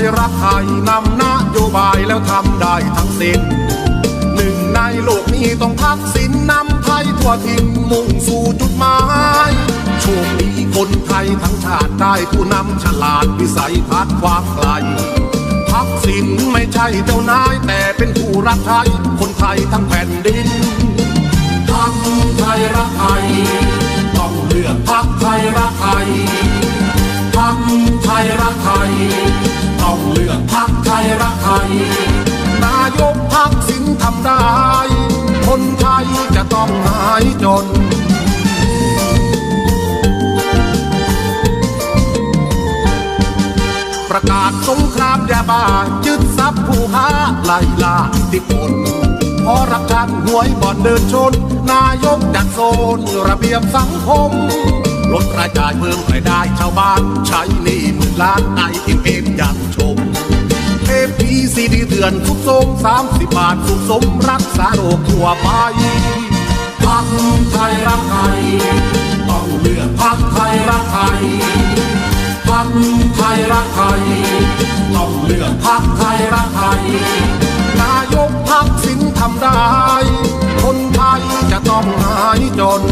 ยรักไทยนำนโยบายแล้วทำได้ทั้งสิ้นหนึ่งในโลกนี้ต้องทักษิณนำไทยทั่วทินมุ่งสู่จุดหมายโชคดีคนไทยทั้งชาติได้ผู้นำฉลาดวิสัยทัศน์ความไกลทักษิณไม่ใช่เจ้านายแต่เป็นผู้รักไทยคนไทยทั้งแผ่นดินพักไทยรักไทยต้องเลือกพักไทยรักไทยพักไทยรักไทย รักไทย นายกทักษิณทำได้ คนไทยจะต้องหายจนประกาศสงครามยาบ้ายึดทรัพย์ผู้ค้าไล่ล่าอิทธิพลพอรักกันหวยบ่อนเดินชน นายกจัดโซนระเบียบสังคมลดรายจ่ายเพิ่มรายได้ชาวบ้าน ใช้หนี่หมื่นล้านไอเอ็มเอ็มยังชม พีซีดีเถื่อนทุกทรงสามสิบบาทสุขสมรักษาโรคทั่วไปพักไทยรักไทยต้องเลือกพักไทยรักไทยพักไทยรักไทยต้องเลือกพักไทยรักไทยนายกพักสินทำได้ คนไทยจะต้องหายจน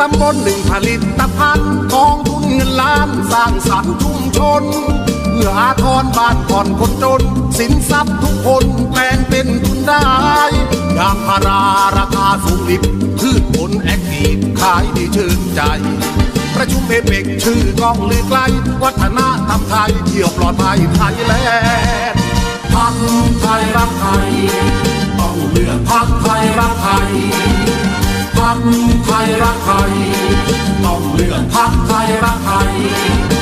ตำบลหนึ่งผลิตภัณฑ์กองทุนเงินล้านสร้างสรรค์ชุมชน เพื่ออาทรบ้านผ่อนคนจน สินทรัพย์ทุกคนแปลงเป็นทุนได้ยางพาราราคาสูงลิบพืชผลแอคทีฟขายดีชื่นใจ ประชุมเอเปกชื่อกองลือไกล วัฒนธรรมไทยเที่ยวปลอดภัยไทยแลนด์พักไทยรักไทยต้องเลือกพักไทยรักไทย พักไทยรักไทยต้องเลือกพักไทยรักไทย